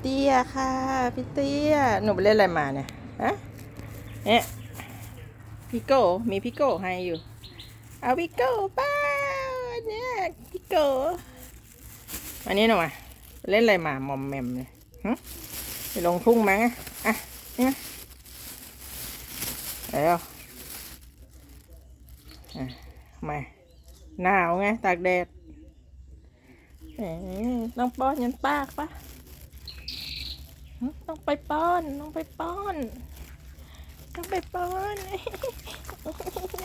เตี้ยค่ะพี่เตี้ยหนูไปเล่นอะไรมาเนี่ยฮะเนี่ยพี่โก้มีพี่โก้ให้อยู่เอาพี่โก้ป้าเนี่ยพี่โก้อันนี้หนูมาเล่นอะไรมามอมแมมเลยหึไปลงทุ่งมั้งอะอะนี่มาแล้วอะทำไมหนาวไงตากแดดเอ๊ต้องป้อนยันปากปะ ต้องไปป้อนต้องไปป้อนต้องไปป้อน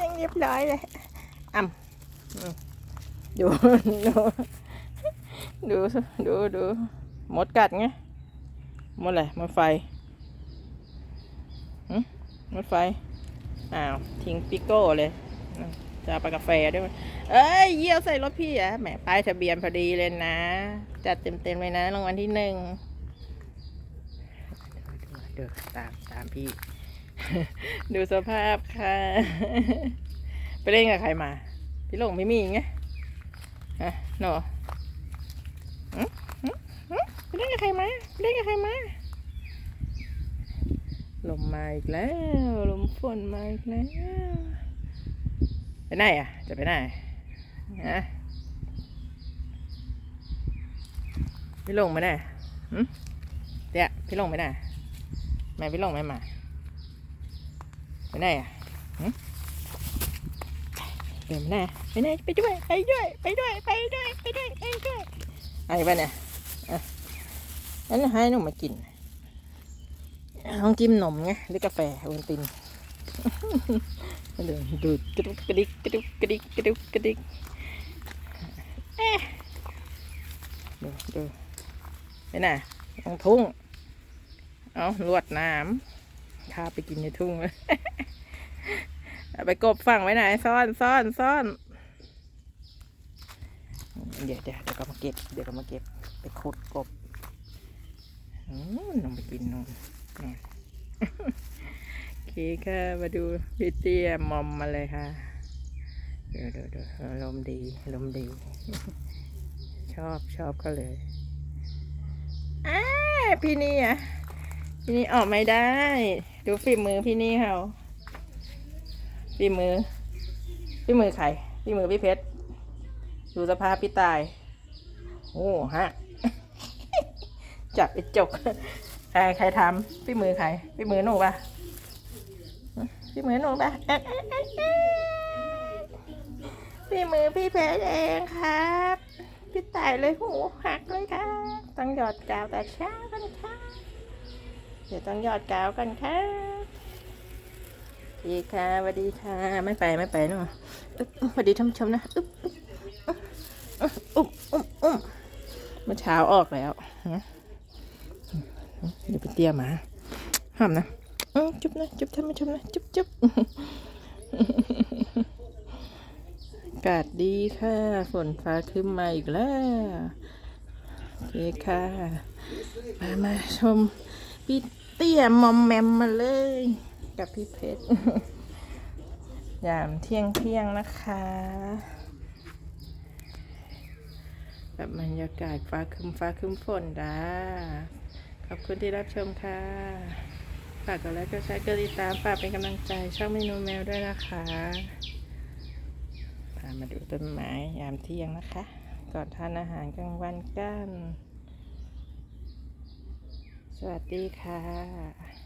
ยังเรียบร้อยเลยอ่ำดูดูดูดูดูหมดกัดไงหมดอะไรหมดไฟหมดไฟอ้าวทิ้งปิโก้เลยจะเอาไปกาแฟด้วยมั้ยเอ้ยเยี่ยวใส่รถพี่อะแหมป้ายทะเบียนพอดีเลยนะ จัดเต็มๆเลยนะรางวัลที่หนึ่ง เดี๋ยวตามตามพี่ ดูสภาพค่ะ ไปเล่นกับใครมา พี่หลงไม่มีไงฮะหนอหึหึหึไปเล่นกับใครมาไปเล่นกับใครมาลมมาอีกแล้วลมฝนมาอีกแล้วไปไหนอะ จะไปไหนฮะพี่หลงไปไหนเดี๋ยวพี่หลงไปไหน แม่พี่หลงไม่มาไปไหนอะเดินไปไหนไปไหนไปด้วยไปด้วยไปด้วยไปด้วยไปด้วยไปด้วยไอ้ไปเนี่ยอะงั้นให้หนูมากินต้องจิ้มนมไงหรือกาแฟโอนตินเดินดูดกระดุกกระดิกกระดุกกระดิกกระดุกกระดิกเอ๊ะดูดูไปไหนตรงทุ่ง เอาลวดน้ำพาไปกินในทุ่งเลยเอาไปกบฝั่งไว้ไหนซ่อนซ่อนซ่อนเดี๋ยวเดี๋ยวเดี๋ยวก็มาเก็บเดี๋ยวก็มาเก็บไปขุดกบอืมลงไปกินนมนู่นโอเคค่ะมาดูพี่เตี้ยมอมมาเลยค่ะเดี๋ยวเดี๋ยวเดี๋ยวลมณ์ดีลมณ์ดี ชอบชอบก็เลยอ้าพี่นี่อะ พี่นี่ออกไม่ได้ ดูฝีมือพี่นี่เขาฝีมือฝีมือใครฝีมือพี่เพชรดูสภาพพี่ตาย โอ้ฮะ จับไอ้จกใครใครทำฝีมือใครฝีมือหนูปะฝีมือหนูปะเอ๊ะเอ๊ะเอ๊ะเอ๊ะฝีมือพี่เพชรเองครับ พี่ตายเลยหูหักเลยครับต้องหยอดกาวแต่เช้ากันค่ะ เดี๋ยวต้องยอดกาวกันค่ะดีค่ะสวัสดีค่ะ ไม่ไปไม่ไปเนาะสวัสดีท่านชมนะอึ๊บอึ๊บอึ๊บอุ้มอุ้มอุ้มเมื่อเช้าออกแล้วนะเดี๋ยวไปเตี้ยหมาห้ามนะจุ๊บนะจุ๊บท่านผู้ชมนะจุ๊บจุ๊บอากาศดีค่ะ ฝนฟ้าขึ้นมาอีกแล้ว โอเคค่ะ มามาชม พี่เตี้ยมอมแมมมาเลย กับพี่เพชรยามเที่ยงเที่ยงนะคะแบบบรรยากาศฟ้าคึมฟ้าคึมฝนด้าขอบคุณที่รับชมค่ะฝากกดไลค์กดแชร์กดติดตามฝากเป็นกำลังใจช่องเมนูแมวด้วยนะคะพามาดูต้นไม้ยามเที่ยงนะคะ ก่อนทานอาหารกลางวันกัน สวัสดีค่ะ